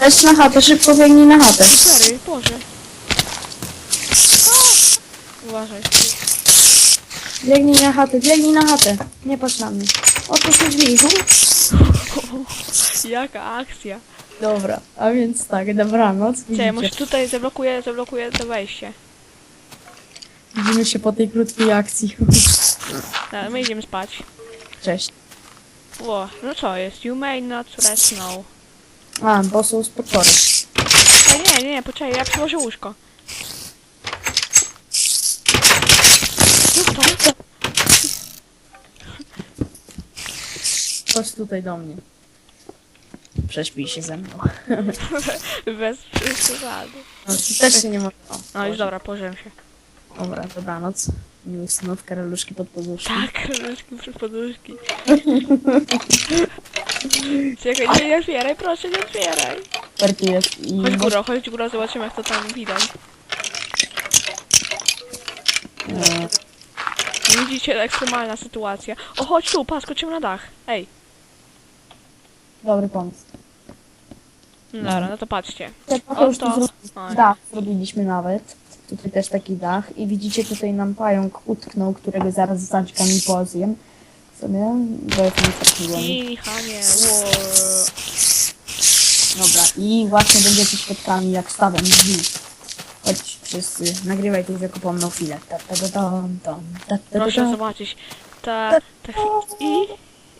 Leć na chatę, szybko biegnij na chatę. Sery, Boże. A! Uważaj. Biegnij na chatę, biegnij na chatę. Nie patrz na mnie. Otwórz mi drzwi. Jaka akcja. Dobra, a więc tak, dobranoc. Czekaj, może Widzicie, tutaj zablokuję, zablokuję to wejście. widzimy się po tej krótkiej akcji. No, my idziemy spać. Cześć. O, no co jest? You may not rest now. A, bo są spokory. A nie, nie, nie, poczekaj, ja przyłożę łóżko. No to, Chodź tutaj do mnie. Prześpij się ze mną. bez przesady. No, ty też się nie można. O, No już Boże. dobra, położyłem się. Dobra, dobranoc. Miłych snów, karaluszki pod poduszki. Tak, nóżki przed poduszki. Czekaj, nie, nie otwieraj, proszę, nie otwieraj. Jest i... Chodź górą, chodź górą, zobaczymy jak to tam widać. E, Widzicie, ekstremalna sytuacja. O, chodź tu, pas, skoczymy na dach. Ej. dobry pomysł. No dobra, no to patrzcie. To już tu Oto. zro- O, dach zrobiliśmy nawet. Tutaj też taki dach. I widzicie, tutaj nam pająk utknął, którego zaraz zaćkam i pozjem. Sobie, bo jest mi strasznie głodny. I Hanie, wow. Dobra, i właśnie będziecie świadkami, jak stawiam drzwi. Chodź wszyscy, nagrywaj tu zakupomną chwilę. Ta, ta, ta, tam, tam, ta, ta, ta, Proszę ta. zobaczyć. Ta, ta. I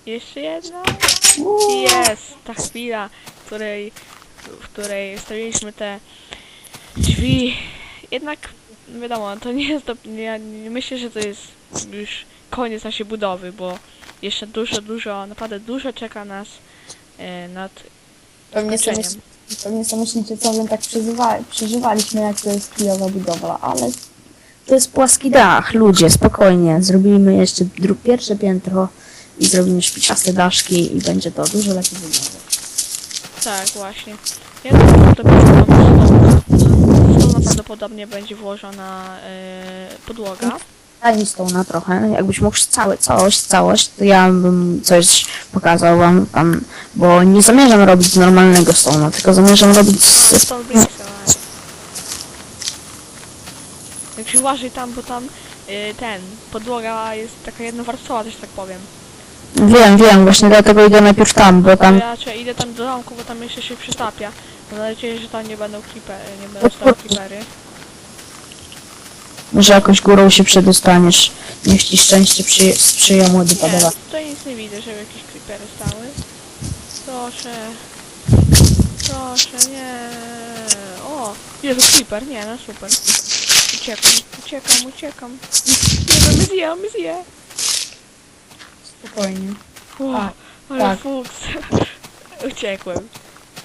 jeszcze jedna. I jest ta chwila, w której, w której stawiliśmy te drzwi. Jednak wiadomo, to nie jest to. Ja nie myślę, że to jest już koniec naszej budowy, bo jeszcze dużo, dużo, naprawdę dużo czeka nas e, nad Pewnie sobie, myśl- pewnie sobie myślicie, co my tak przeżywa, przeżywaliśmy, jak to jest kijowa budowla, ale to jest płaski dach, ludzie, spokojnie. Zrobimy jeszcze dru- pierwsze piętro i zrobimy szpiczaste daszki i będzie to dużo lepiej wyglądać. Tak, właśnie. Ja to to prawdopodobnie będzie włożona e, podłoga. Mi stołna trochę, jakbyś mógł cały, całość, całość, to ja bym coś pokazał wam tam, bo nie zamierzam robić z normalnego stołna, tylko zamierzam robić ze... Stone Bricksa. Jak się uważaj tam, bo tam y, ten, podłoga jest taka jednowarstwowa, też tak powiem. Wiem, wiem, właśnie dlatego idę najpierw tam, bo To tam... ja raczej idę tam do domku, bo tam jeszcze się przytapia. Mam nadzieję, że tam nie będą creepery, nie będą stały creepery. Może jakoś górą się przedostaniesz. Niech ci szczęście przy, sprzyja młody Nie, padała. tutaj nic nie widzę, żeby jakieś creepery stały. Proszę. Proszę, nie. O! Jezu, creeper, nie, no super. Uciekam, uciekam, uciekam. Nie, no my zje, my zje. Spokojnie. O, ale tak. fuks. Uciekłem.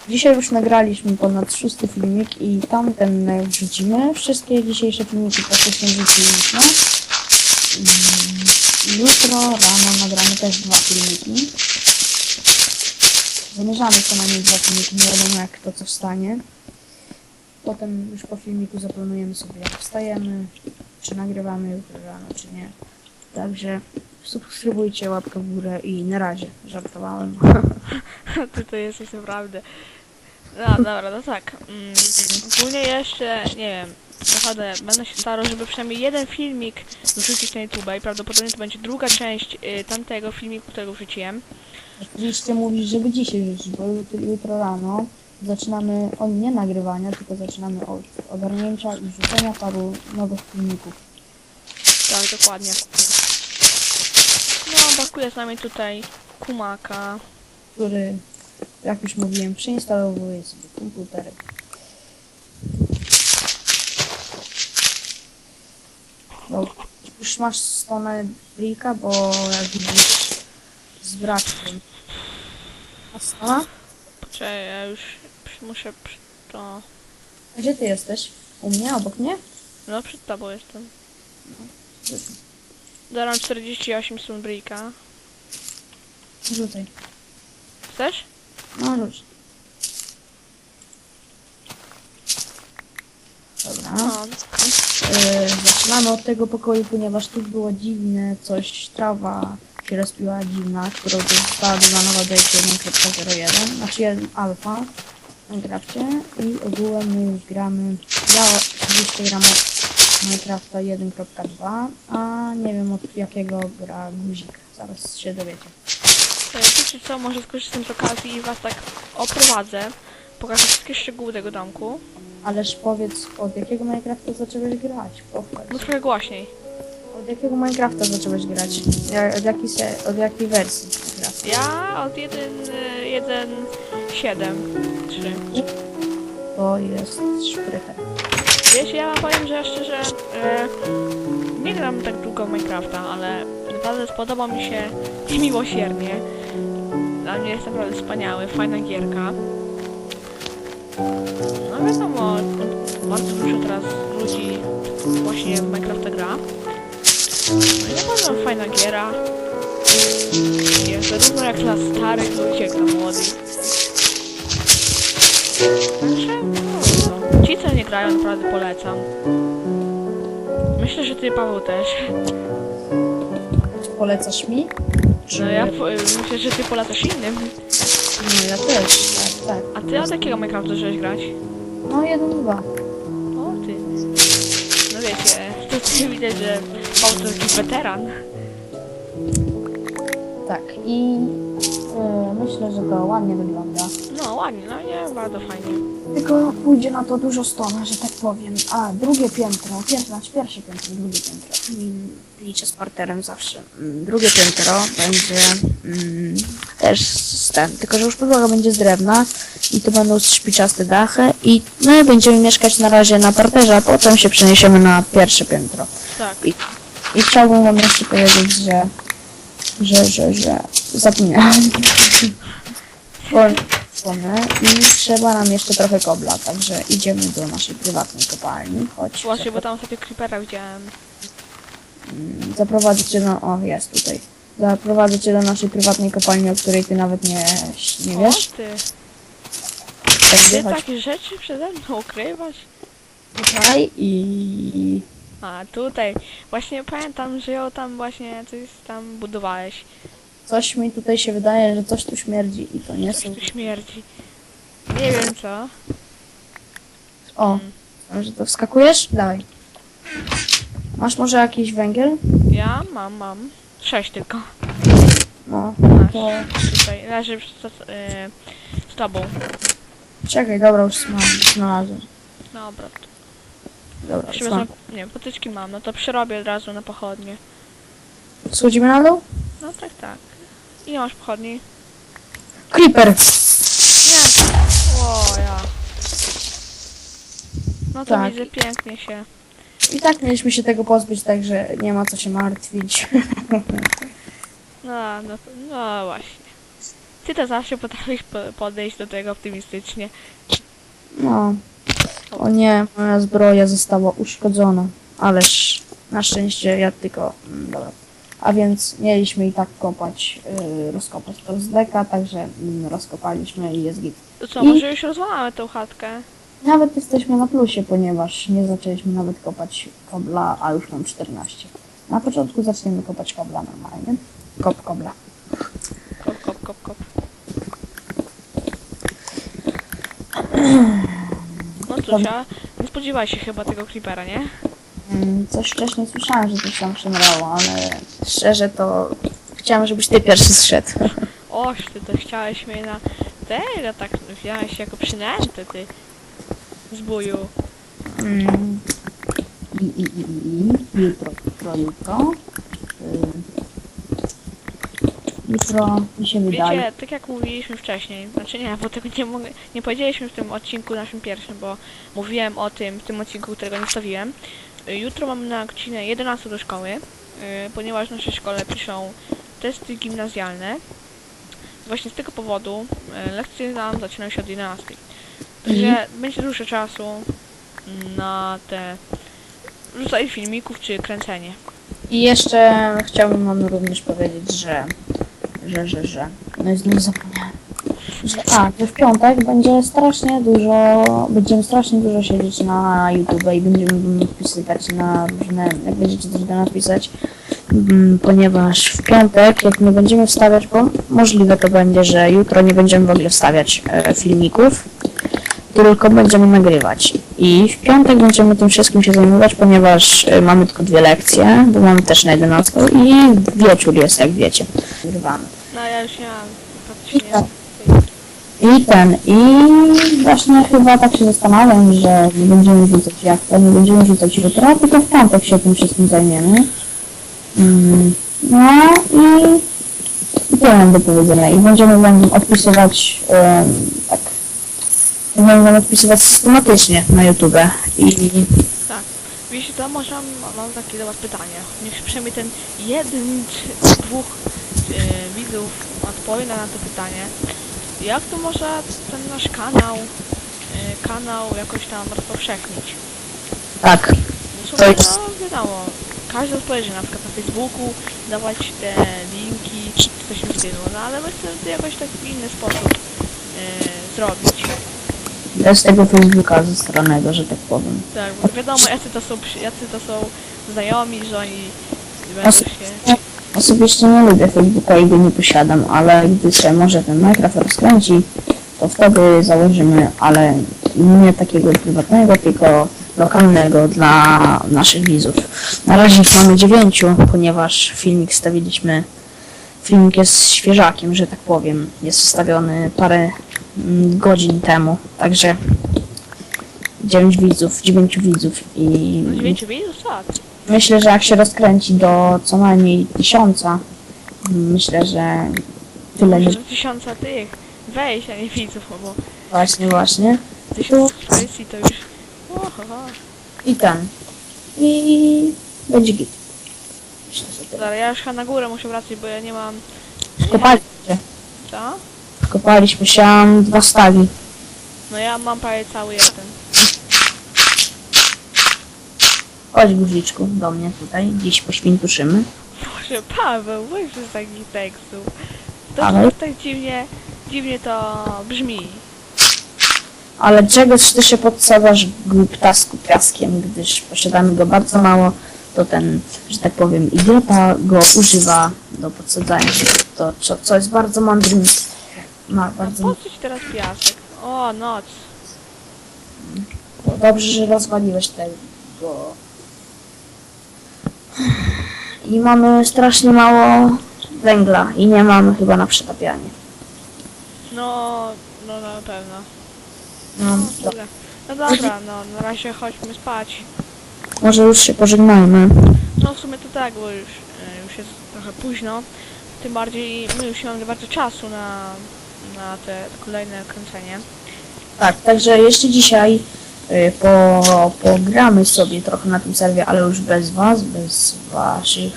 Dzisiaj już nagraliśmy ponad szósty filmik i tamten wrzucimy. Wszystkie dzisiejsze filmiki praktycznie wrzuciliśmy. Mm, Jutro rano nagramy też dwa filmiki. Zamierzamy co najmniej dwa filmiki, nie wiadomo jak to co stanie. Potem już po filmiku zaplanujemy sobie jak wstajemy, czy nagrywamy jutro rano, czy nie. Także subskrybujcie, łapkę w górę i na razie. Żartowałem. Ty to jesteś naprawdę. No dobra, no tak. Mm, ogólnie jeszcze, nie wiem, naprawdę będę się starał, żeby przynajmniej jeden filmik wrzucić na YouTube i prawdopodobnie to będzie druga część y, tamtego filmiku, którego wrzuciłem. Oczywiście mówisz, żeby dzisiaj rzucić, bo jutro rano zaczynamy od nie nagrywania, tylko zaczynamy od ogarnięcia i wrzucenia paru nowych filmików. Tak, dokładnie. No, brakuje z nami tutaj kumaka. który, jak już mówiłem, przeinstalowuje sobie komputerek. No, już masz stronę Brika, bo jak widzisz z brakiem. A strona? Poczekaj, ja już muszę przy to... Gdzie ty jesteś? U mnie, obok mnie? No, przed tobą jestem. Daram 48 Sunbrika. Rzucaj. Chcesz? No rzuć. Dobra. Yy, zaczynamy od tego pokoju, ponieważ tu było dziwne coś, trawa się rozpiła dziwna, którą została dodana nowa update 1.01, znaczy 1 alfa. w Minecrafcie i ogółem my już gramy. Ja oczywiście gram od Minecrafta 1.2, a nie wiem od jakiego gra guzik. Zaraz się dowiecie. E, Wiecie co, może skorzystam z okazji i was tak oprowadzę. Pokażę wszystkie szczegóły tego domku. Ależ powiedz, od jakiego Minecrafta zacząłeś grać? No Powiedz. trochę głośniej. Od jakiego Minecrafta zacząłeś grać? Od jakiej, se, od jakiej wersji Minecrafta? Ja od 1.7 3. To jest szprychę. Wiecie, ja powiem, że ja szczerze e, nie gram tak długo Minecrafta, ale naprawdę spodoba mi się niemiłosiernie. Dla mnie jest naprawdę wspaniały, fajna gierka. No wiadomo, bardzo dużo teraz ludzi właśnie w Minecrafta gra. No i naprawdę fajna giera. Jest zarówno jak dla starych ludzi, jak dla młodych. Także, no, ci co nie grają naprawdę polecam. Myślę, że ty Paweł też. Polecasz mi? No ja po, myślę, że ty polecasz innym. No ja też, tak, tak. A ty od jakiego Minecrafta zacząłeś grać? No jeden, dwa. O ty. No wiecie, to ty widać, że to taki weteran. Tak, i myślę, że to ładnie wygląda. No ładnie, no nie, bardzo fajnie. Tylko pójdzie na to dużo stona, że tak powiem. A, drugie piętro, piętro, znaczy pierwsze piętro, drugie piętro. Mm, Liczę z parterem zawsze. Mm, Drugie piętro będzie mm, też z ten, tylko że już podłoga będzie z drewna i to będą szpiczaste dachy i my będziemy mieszkać na razie na parterze, a potem się przeniesiemy na pierwsze piętro. Tak. I, i chciałbym wam jeszcze powiedzieć, że że, że, że zapomniałem. I trzeba nam jeszcze trochę kobla, także idziemy do naszej prywatnej kopalni. Chodź, Właśnie, bo tam ostatnio creepera widziałem. zaprowadzę cię do... O, jest tutaj. Zaprowadzę cię do naszej prywatnej kopalni, o której ty nawet nie, nie O wiesz. ty. Także Ty chodź takie rzeczy przede mną ukrywasz? tutaj i... A tutaj, właśnie pamiętam, że ją tam właśnie coś tam budowałeś. Coś mi tutaj się wydaje, że coś tu śmierdzi i to nie Coś są... tu śmierdzi. Nie wiem co. O, że to wskakujesz? Dawaj. Masz może jakiś węgiel? Ja mam, mam. Sześć tylko. No, Masz. to... Tutaj leży z, z, e, z tobą. Czekaj, dobra, już mam, znalazłem. Dobra. Dobra, wezmę, nie, potyczki mam, no to przerobię od razu na pochodnie. Schodzimy na dół? No tak, tak. Ile masz pochodni? Creeper! Nie. O, ja. No to Tak. widzę pięknie się. I tak mieliśmy się tego pozbyć, także nie ma co się martwić. No, no, no właśnie. Ty to zawsze potrafisz po- podejść do tego optymistycznie. No. O nie, moja zbroja została uszkodzona. Ależ na szczęście ja tylko... mm, Dobra. A więc mieliśmy i tak kopać, yy, rozkopać to z deka, także mm, rozkopaliśmy i jest git. To co, I- może już rozwalamy tą chatkę? Nawet jesteśmy na plusie, ponieważ nie zaczęliśmy nawet kopać kobla, a już mam 14. Na początku zaczniemy kopać kobla normalnie. Kop kobla. Kop, kop, kop, kop. No ja nie spodziewałeś się chyba tego creepera, nie? Mm, Coś wcześniej słyszałem, że coś tam szemrało, ale szczerze to chciałam, żebyś ty pierwszy zszedł. Oż, ty to chciałeś mnie na tego tak wziąłeś jako przynętę, ty. Zbuju. Mm. I, i, i, i, i. Jutro, jutro, jutro. Jutro mi się wydaje. Wiecie, tak jak mówiliśmy wcześniej, znaczy nie, bo tego nie mogę, nie powiedzieliśmy w tym odcinku naszym pierwszym, bo mówiłem o tym w tym odcinku, którego nie wstawiłem. Jutro mamy na godzinę 11 do szkoły, y, ponieważ w naszej szkole piszą testy gimnazjalne. Właśnie z tego powodu y, lekcje nam zaczynają się od 11. Także będzie dużo czasu na te rzucanie filmików czy kręcenie. I jeszcze chciałbym wam również powiedzieć, że, że, że, że, no i znowu zapomniałem, że, a, że w piątek będzie strasznie dużo, będziemy strasznie dużo siedzieć na YouTube i będziemy wpisywać na różne, jak będziecie coś do nas pisać, mm, ponieważ w piątek, jak nie będziemy wstawiać, bo możliwe to będzie, że jutro nie będziemy w ogóle wstawiać e, filmików, tylko będziemy nagrywać. I w piątek będziemy tym wszystkim się zajmować, ponieważ y, mamy tylko dwie lekcje, bo mamy też na 11 i wieczór jest, jak wiecie. Nagrywamy. No ja już nie mam. I ten, i właśnie chyba tak się zastanawiam, że nie będziemy rzucać jak to, nie będziemy rzucać jutro, tylko w piątek się tym wszystkim zajmiemy. Mm, no i, i tyle mam do powiedzenia. I będziemy wam odpisywać em, tak, będziemy wam odpisywać systematycznie na YouTube. I Tak. Wiecie, to może mam, mam takie do was pytanie. Niech przynajmniej ten jeden czy dwóch e, widzów odpowie na to pytanie. Jak to można ten nasz kanał, e, kanał jakoś tam rozpowszechnić? tak, W To jest- to wiadomo, każdy odpowiedzi, na przykład na Facebooku, dawać te linki, czy coś w stylu, no ale my chcemy to jakoś tak w inny sposób e, zrobić. bez tego Facebooka zestranego, że tak powiem. Tak, bo wiadomo jacy to są, jacy to są znajomi, że oni będą Oso- się... Osobiście nie lubię Facebooka i go nie posiadam, ale gdy się może ten Minecraft rozkręci, to wtedy założymy, ale nie takiego prywatnego, tylko lokalnego dla naszych widzów. Na razie ich mamy dziewięciu, ponieważ filmik stawiliśmy, filmik jest świeżakiem, że tak powiem, jest wstawiony parę mm, godzin temu, także dziewięć widzów, dziewięciu widzów i Dziewięciu widzów? Tak. Myślę, że jak się rozkręci do co najmniej tysiąca, myślę, że tyle nie... Może tysiąca tych wejść, a nie widzów, no bo Właśnie, właśnie. tysiąc subskrypcji to już... Ohoho. I ten. I będzie git. Myślę, że tyle. Dobra, ja już chyba na górę muszę wracać, bo ja nie mam... Kopaliśmy się. Co? Kopaliśmy się, dwa stagi. No ja mam prawie cały jeden. Chodź guziczku do mnie tutaj, dziś poświntuszymy. Boże, Paweł, weź z takich tekstów. To Paweł? tak dziwnie, dziwnie to brzmi. Ale czegoś ty się podsadzasz głuptasku piaskiem, gdyż posiadamy go bardzo mało, to ten, że tak powiem, idiota go używa do podsadzania się. To, co, co jest bardzo mądrym, ma bardzo po co ci teraz piasek? O, noc. No Dobrze, że rozwaliłeś tego. I mamy strasznie mało węgla i nie mamy chyba na przetapianie. No, no na pewno. No, do, Dobra. No dobra, no na razie chodźmy spać. może już się pożegnajmy. No w sumie to tak, bo już, e, już jest trochę późno. Tym bardziej my już nie mamy bardzo czasu na, na te kolejne kręcenie. Tak, także jeszcze dzisiaj po, pogramy sobie trochę na tym serwie, ale już bez was, bez waszych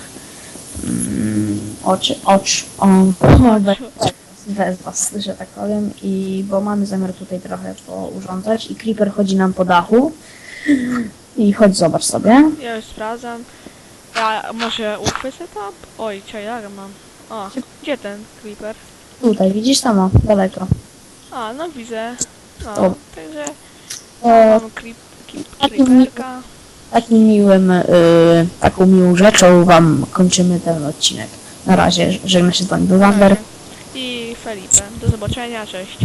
mm, oczy, ocz, o, bez, was, że tak powiem, i bo mamy zamiar tutaj trochę pourządzać i Creeper chodzi nam po dachu i chodź zobacz sobie. Ja już sprawdzam. A może uchwycę tam? Oj, ja mam? O, gdzie ten creeper? Tutaj, widzisz tam, o, daleko. A, no widzę. No, także Mam creep, creep, creeperka. takim miłym, y, taką miłą rzeczą wam kończymy ten odcinek. Na razie, żegna się z wami Wander. I Felipe. Do zobaczenia, cześć.